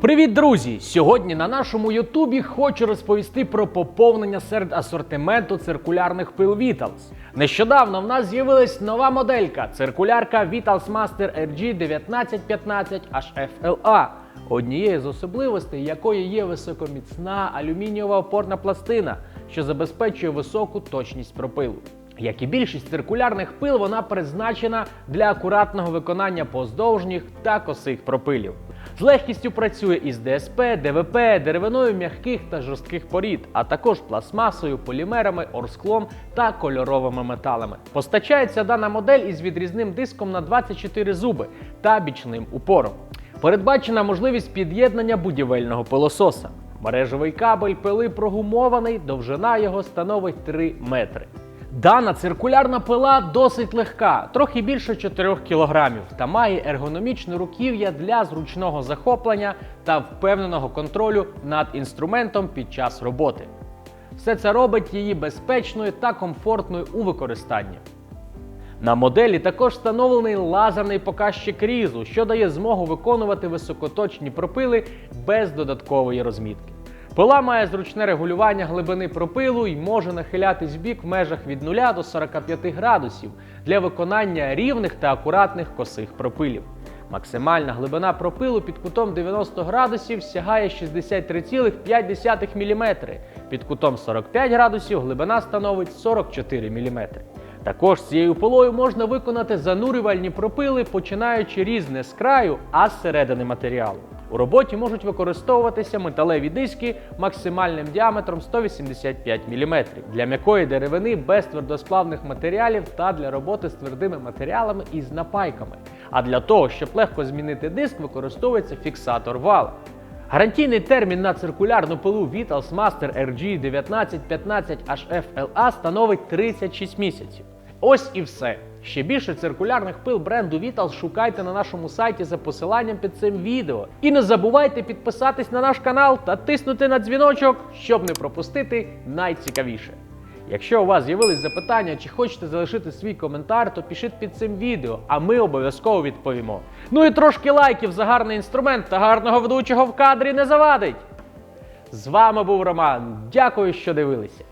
Привіт, друзі! Сьогодні на нашому Ютубі хочу розповісти про поповнення серед асортименту циркулярних пил Vitals. Нещодавно в нас з'явилась нова моделька циркулярка Vitals Master RG 1915 HFLA, однією з особливостей якої є високоміцна алюмінієва опорна пластина, що забезпечує високу точність пропилу. Як і більшість циркулярних пил, вона призначена для акуратного виконання поздовжніх та косих пропилів. З легкістю працює із ДСП, ДВП, деревиною м'яких та жорстких порід, а також пластмасою, полімерами, орсклом та кольоровими металами. Постачається дана модель із відрізним диском на 24 зуби та бічним упором. Передбачена можливість під'єднання будівельного пилососа. Мережевий кабель пили прогумований, довжина його становить 3 метри. Дана циркулярна пила досить легка, трохи більше 4 кг, та має ергономічне руків'я для зручного захоплення та впевненого контролю над інструментом під час роботи. Все це робить її безпечною та комфортною у використанні. На моделі також встановлений лазерний показчик різу, що дає змогу виконувати високоточні пропили без додаткової розмітки. Пила має зручне регулювання глибини пропилу і може нахилятись в бік в межах від 0 до 45 градусів для виконання рівних та акуратних косих пропилів. Максимальна глибина пропилу під кутом 90 градусів сягає 63,5 мм. Під кутом 45 градусів глибина становить 44 мм. Також цією пилою можна виконати занурювальні пропили, починаючи різ не з краю, а з середини матеріалу. У роботі можуть використовуватися металеві диски максимальним діаметром 185 мм для м'якої деревини без твердосплавних матеріалів та для роботи з твердими матеріалами і з напайками. А для того, щоб легко змінити диск, використовується фіксатор вала. Гарантійний термін на циркулярну пилу Vitals Master RG 1915 HFLA становить 36 місяців. Ось і все. Ще більше циркулярних пил бренду Vitals шукайте на нашому сайті за посиланням під цим відео. І не забувайте підписатись на наш канал та тиснути на дзвіночок, щоб не пропустити найцікавіше. Якщо у вас з'явились запитання чи хочете залишити свій коментар, то пишіть під цим відео, а ми обов'язково відповімо. Ну і трошки лайків за гарний інструмент та гарного ведучого в кадрі не завадить. З вами був Роман. Дякую, що дивилися.